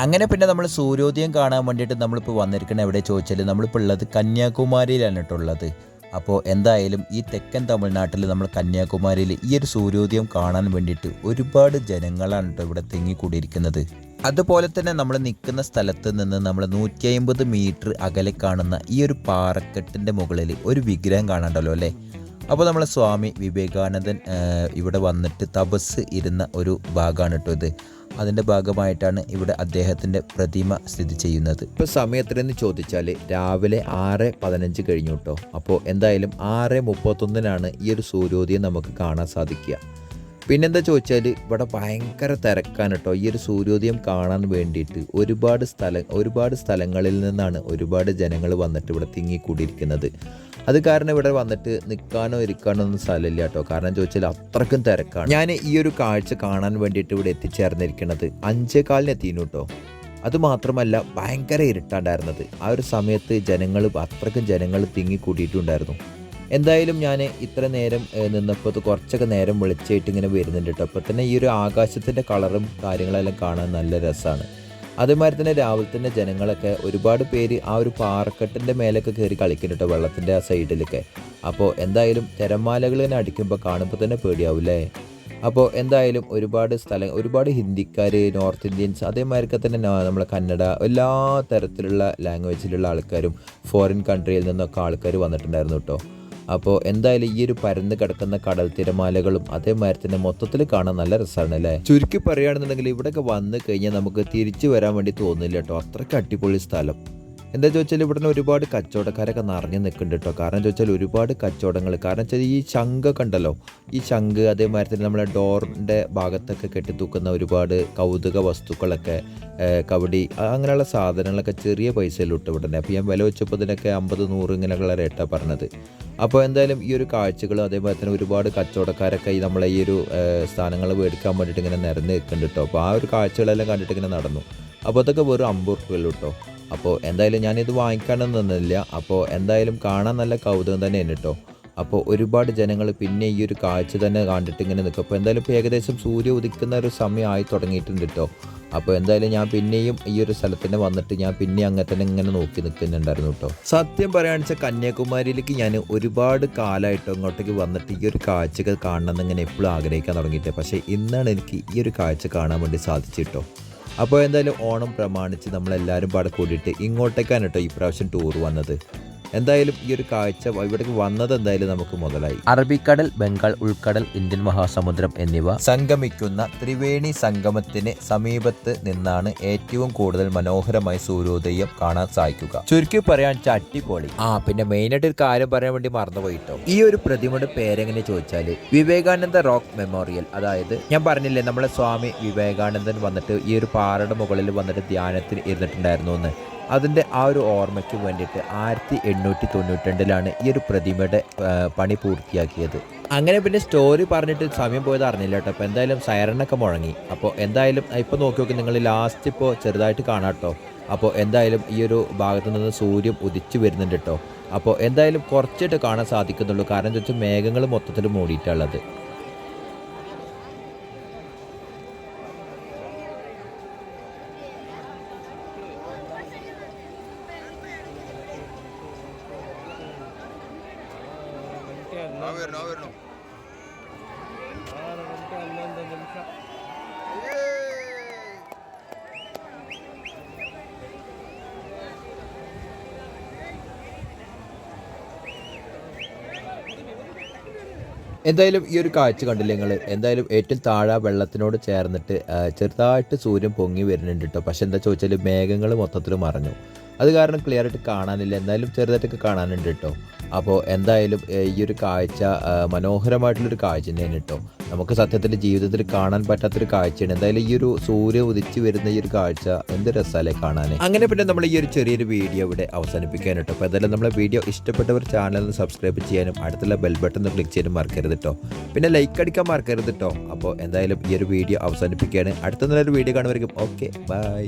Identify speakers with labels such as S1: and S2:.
S1: അങ്ങനെ പിന്നെ നമ്മൾ സൂര്യോദയം കാണാൻ വേണ്ടിയിട്ട് നമ്മളിപ്പോൾ വന്നിരിക്കുന്നത് എവിടെ ചോദിച്ചാൽ നമ്മളിപ്പോൾ ഉള്ളത് കന്യാകുമാരിയിലാണ് ഉള്ളത്. അപ്പോൾ എന്തായാലും ഈ തെക്കൻ തമിഴ്നാട്ടിൽ നമ്മൾ കന്യാകുമാരിയിൽ ഈ ഒരു സൂര്യോദയം കാണാൻ വേണ്ടിയിട്ട് ഒരുപാട് ജനങ്ങളാണ് കേട്ടോ ഇവിടെ തിങ്ങിക്കൂടിയിരിക്കുന്നത്. അതുപോലെ തന്നെ നമ്മൾ നിൽക്കുന്ന സ്ഥലത്ത് നിന്ന് നമ്മൾ നൂറ്റി അമ്പത് മീറ്റർ അകലെ കാണുന്ന ഈ ഒരു പാറക്കെട്ടിന്റെ മുകളിൽ ഒരു വിഗ്രഹം കാണണ്ടല്ലോ അല്ലേ? അപ്പോൾ നമ്മൾ സ്വാമി വിവേകാനന്ദൻ ഇവിടെ വന്നിട്ട് തപസ് ഇരുന്ന ഒരു ഭാഗമാണ് കേട്ടോ ഇത്. അതിന്റെ ഭാഗമായിട്ടാണ് ഇവിടെ അദ്ദേഹത്തിന്റെ പ്രതിമ സ്ഥിതി ചെയ്യുന്നത്. ഇപ്പോൾ സമയത്തിനെന്ന് ചോദിച്ചാൽ രാവിലെ ആറ് പതിനഞ്ച് കഴിഞ്ഞു കേട്ടോ അപ്പോൾ എന്തായാലും ആറ് മുപ്പത്തൊന്നിനാണ് ഈ ഒരു സൂര്യോദയം നമുക്ക് കാണാൻ സാധിക്കുക. പിന്നെന്താ ചോദിച്ചാൽ ഇവിടെ ഭയങ്കര തിരക്കാണ് കേട്ടോ ഈ ഒരു സൂര്യോദയം കാണാൻ വേണ്ടിയിട്ട് ഒരുപാട് സ്ഥലം ഒരുപാട് സ്ഥലങ്ങളിൽ നിന്നാണ് ഒരുപാട് ജനങ്ങൾ വന്നിട്ട് ഇവിടെ തിങ്ങിക്കൂടിയിരിക്കുന്നത്. അത് കാരണം ഇവിടെ വന്നിട്ട് നിൽക്കാനോ ഇരിക്കാനോ ഒന്നും സ്ഥലമില്ല കേട്ടോ. കാരണം ചോദിച്ചാൽ അത്രക്കും തിരക്കാണ്. ഞാൻ ഈ ഒരു കാഴ്ച കാണാൻ വേണ്ടിയിട്ട് ഇവിടെ എത്തിച്ചേർന്നിരിക്കുന്നത് അഞ്ചേ കാലിന് എത്തിയിരുന്നു കേട്ടോ. അത് മാത്രമല്ല ഭയങ്കര ഇരുട്ടാണ്ടായിരുന്നത്. ആ ഒരു സമയത്ത് ജനങ്ങൾ അത്രക്കും ജനങ്ങൾ തിങ്ങിക്കൂടിയിട്ടുണ്ടായിരുന്നു എന്തായാലും ഞാൻ ഇത്ര നേരം നിന്നപ്പോൾ കുറച്ചൊക്കെ നേരം വിളിച്ചായിട്ട് ഇങ്ങനെ വരുന്നുണ്ട് കേട്ടോ. അപ്പോൾ തന്നെ ഈ ഒരു ആകാശത്തിന്റെ കളറും കാര്യങ്ങളെല്ലാം കാണാൻ നല്ല രസമാണ് അതേമാതിരി തന്നെ രാവിലെ തന്നെ ജനങ്ങളൊക്കെ ഒരുപാട് പേര് ആ ഒരു പാറക്കെട്ടിന്റെ മേലൊക്കെ കയറി കളിക്കുന്നുണ്ട് വെള്ളത്തിന്റെ ആ സൈഡിലൊക്കെ. അപ്പോൾ എന്തായാലും തിരമാലകൾ തന്നെ അടിക്കുമ്പോൾ കാണുമ്പോൾ തന്നെ പേടിയാവില്ലേ? അപ്പോൾ എന്തായാലും ഒരുപാട് സ്ഥലം ഒരുപാട് ഹിന്ദിക്കാർ നോർത്ത് ഇന്ത്യൻസ് അതേമാതിരിയൊക്കെ തന്നെ നമ്മളെ കന്നഡ എല്ലാ തരത്തിലുള്ള ലാംഗ്വേജിലുള്ള ആൾക്കാരും ഫോറിൻ കൺട്രിയിൽ നിന്നൊക്കെ ആൾക്കാർ വന്നിട്ടുണ്ടായിരുന്നു കേട്ടോ അപ്പോൾ എന്തായാലും ഈ ഒരു പരന്ന് കിടക്കുന്ന കടൽ തിരമാലകളും അതേമാതിരി തന്നെ മൊത്തത്തിൽ കാണാൻ നല്ല രസമാണ് അല്ലേ ചുരുക്കി പറയുകയാണെന്നുണ്ടെങ്കിൽ ഇവിടെയൊക്കെ വന്നു കഴിഞ്ഞാൽ നമുക്ക് തിരിച്ചു വരാൻ വേണ്ടി തോന്നില്ല കേട്ടോ അത്രയ്ക്ക് അടിപൊളി സ്ഥലം. എന്താ ചോദിച്ചാൽ ഇവിടെ ഒരുപാട് കച്ചവടക്കാരൊക്കെ നിറഞ്ഞു നിൽക്കുന്നുണ്ട് കേട്ടോ കാരണം ചോദിച്ചാൽ ഒരുപാട് കച്ചവടങ്ങൾ കാരണം വെച്ചാൽ ഈ ശംഖൊക്കെ കണ്ടല്ലോ ഈ ശംഖ് അതേമാതിരി തന്നെ നമ്മളെ ഡോറിന്റെ ഭാഗത്തൊക്കെ കെട്ടിത്തൂക്കുന്ന ഒരുപാട് കൗതുക വസ്തുക്കളൊക്കെ കബഡി അങ്ങനെയുള്ള സാധനങ്ങളൊക്കെ ചെറിയ പൈസയിലിട്ട് വിടുന്നത് അപ്പോൾ ഞാൻ വില വെച്ചപ്പോൾ ഇതിനൊക്കെ അമ്പത് നൂറ് ഇങ്ങനെയുള്ള റേറ്റാണ് പറഞ്ഞത്. അപ്പോൾ എന്തായാലും ഈ ഒരു കാഴ്ചകളും അതേപോലെ തന്നെ ഒരുപാട് കച്ചവടക്കാരൊക്കെ ഈ നമ്മളെ ഈ ഒരു സ്ഥാനങ്ങൾ മേടിക്കാൻ വേണ്ടിയിട്ട് ഇങ്ങനെ നിരന്ന് നിൽക്കുന്നുണ്ട് കേട്ടോ അപ്പോൾ ആ ഒരു കാഴ്ചകളെല്ലാം കണ്ടിട്ട് ഇങ്ങനെ നടന്നു. അപ്പോൾ അതൊക്കെ വെറും അമ്പത് റുപ്യയുള്ളൂ കേട്ടോ അപ്പോൾ എന്തായാലും ഞാനിത് വാങ്ങിക്കാനൊന്നും നിന്നില്ല. അപ്പോൾ എന്തായാലും കാണാൻ നല്ല കൗതുകം തന്നെ കേട്ടോ അപ്പോൾ ഒരുപാട് ജനങ്ങൾ പിന്നെ ഈ ഒരു കാഴ്ച തന്നെ കണ്ടിട്ട് ഇങ്ങനെ നിൽക്കും. അപ്പോൾ എന്തായാലും ഇപ്പോൾ ഏകദേശം സൂര്യ ഉദിക്കുന്ന ഒരു സമയമായി തുടങ്ങിയിട്ടുണ്ട് കേട്ടോ അപ്പോൾ എന്തായാലും ഞാൻ പിന്നെയും ഈ ഒരു സ്ഥലത്തിന് വന്നിട്ട് ഞാൻ പിന്നെ അങ്ങനെ തന്നെ ഇങ്ങനെ നോക്കി നിൽക്കുന്നുണ്ടായിരുന്നു കേട്ടോ സത്യം പറയുകയാണെന്ന് വെച്ചാൽ കന്യാകുമാരിയിലേക്ക് ഞാൻ ഒരുപാട് കാലമായിട്ടോ ഇങ്ങോട്ടേക്ക് വന്നിട്ട് ഈ ഒരു കാഴ്ചകൾ കാണണം എന്ന് ഇങ്ങനെ എപ്പോഴും ആഗ്രഹിക്കാൻ തുടങ്ങിയിട്ട്. പക്ഷേ ഇന്നാണ് എനിക്ക് ഈ ഒരു കാഴ്ച കാണാൻ വേണ്ടി സാധിച്ചിട്ടോ അപ്പോൾ എന്തായാലും ഓണം പ്രമാണിച്ച് നമ്മളെല്ലാവരും പാടെ കൂടിയിട്ട് ഇങ്ങോട്ടേക്കാണ് കേട്ടോ ഈ പ്രാവശ്യം ടൂർ വന്നത്. എന്തായാലും ഈ ഒരു കാഴ്ച ഇവിടേക്ക് വന്നത് എന്തായാലും നമുക്ക് മുതലായി. അറബിക്കടൽ ബംഗാൾ ഉൾക്കടൽ ഇന്ത്യൻ മഹാസമുദ്രം എന്നിവ സംഗമിക്കുന്ന ത്രിവേണി സംഗമത്തിന് സമീപത്ത് നിന്നാണ് ഏറ്റവും കൂടുതൽ മനോഹരമായി സൂര്യോദയം കാണാൻ സാധിക്കുക. ചുരുക്കി പറയാൻ അടിപൊളി. ആ പിന്നെ മെയിനായിട്ട് ഒരു കാര്യം പറയാൻ വേണ്ടി മറന്നുപോയിട്ടോ? ഈ ഒരു പ്രതിമയുടെ പേരെങ്ങനെ ചോദിച്ചാൽ വിവേകാനന്ദ റോക്ക് മെമ്മോറിയൽ. അതായത് ഞാൻ പറഞ്ഞില്ലേ നമ്മളെ സ്വാമി വിവേകാനന്ദൻ വന്നിട്ട് ഈ ഒരു പാറയുടെ മുകളിൽ വന്നിട്ട് ധ്യാനത്തിൽ ഇരുന്നിട്ടുണ്ടായിരുന്നു എന്ന്. അതിന്റെ ആ ഒരു ഓർമ്മയ്ക്ക് വേണ്ടിയിട്ട് ആയിരത്തി എണ്ണൂറ്റി തൊണ്ണൂറ്റി ഈ ഒരു പ്രതിമയുടെ പണി പൂർത്തിയാക്കിയത്. അങ്ങനെ പിന്നെ സ്റ്റോറി പറഞ്ഞിട്ട് സമയം പോയത് അറിഞ്ഞില്ല കേട്ടോ. അപ്പോൾ എന്തായാലും സൈറനൊക്കെ മുഴങ്ങി. അപ്പോൾ എന്തായാലും ഇപ്പോൾ നോക്കി നോക്കി നിങ്ങൾ ലാസ്റ്റ് ഇപ്പോൾ ചെറുതായിട്ട് കാണാം കേട്ടോ. അപ്പോൾ എന്തായാലും ഈ ഒരു ഭാഗത്ത് നിന്ന് സൂര്യൻ ഉദിച്ചു വരുന്നുണ്ട് കേട്ടോ. അപ്പോൾ എന്തായാലും കുറച്ചിട്ട് കാണാൻ സാധിക്കുന്നുള്ളൂ. കാരണം എന്താ വെച്ചാൽ മേഘങ്ങൾ മൊത്തത്തിൽ മൂടിയിട്ടുള്ളത് എന്തായാലും ഈ ഒരു കാഴ്ച കണ്ടില്ലേ നിങ്ങൾ എന്തായാലും ഏറ്റവും താഴെ വെള്ളത്തിനോട് ചേർന്നിട്ട് ചെറുതായിട്ട് സൂര്യൻ പൊങ്ങി വരുന്നുണ്ട് കേട്ടോ പക്ഷെ എന്താ ചോദിച്ചാൽ മേഘങ്ങൾ മൊത്തത്തിൽ മറഞ്ഞു. അത് കാരണം ക്ലിയർ ആയിട്ട് കാണാനില്ല. എന്തായാലും ചെറുതായിട്ടൊക്കെ കാണാനുണ്ട് കേട്ടോ. അപ്പോൾ എന്തായാലും ഈ ഒരു കാഴ്ച മനോഹരമായിട്ടുള്ളൊരു കാഴ്ച തന്നെയാണ് കേട്ടോ. നമുക്ക് സത്യത്തിൽ ജീവിതത്തിൽ കാണാൻ പറ്റാത്തൊരു കാഴ്ചയാണ്. എന്തായാലും ഈ ഒരു സൂര്യ ഉദിച്ച് വരുന്ന ഈ ഒരു കാഴ്ച എന്ത് രസമല്ലേ കാണാൻ അങ്ങനെ പിന്നെ നമ്മൾ ഈ ഒരു ചെറിയൊരു വീഡിയോ ഇവിടെ അവസാനിപ്പിക്കാൻ കേട്ടോ. അപ്പോൾ എന്തായാലും നമ്മളെ വീഡിയോ ഇഷ്ടപ്പെട്ടവർ ചാനൽ സബ്സ്ക്രൈബ് ചെയ്യാനും അടുത്തുള്ള ബെൽ ബട്ടൺ ക്ലിക്ക് ചെയ്യാനും മറക്കരുത് കേട്ടോ. പിന്നെ ലൈക്ക് അടിക്കാൻ മറക്കരുത് കേട്ടോ. അപ്പോൾ എന്തായാലും ഈ ഒരു വീഡിയോ അവസാനിപ്പിക്കുകയാണ്. അടുത്ത നല്ലൊരു വീഡിയോ കാണുമായിരിക്കും ഓക്കെ ബൈ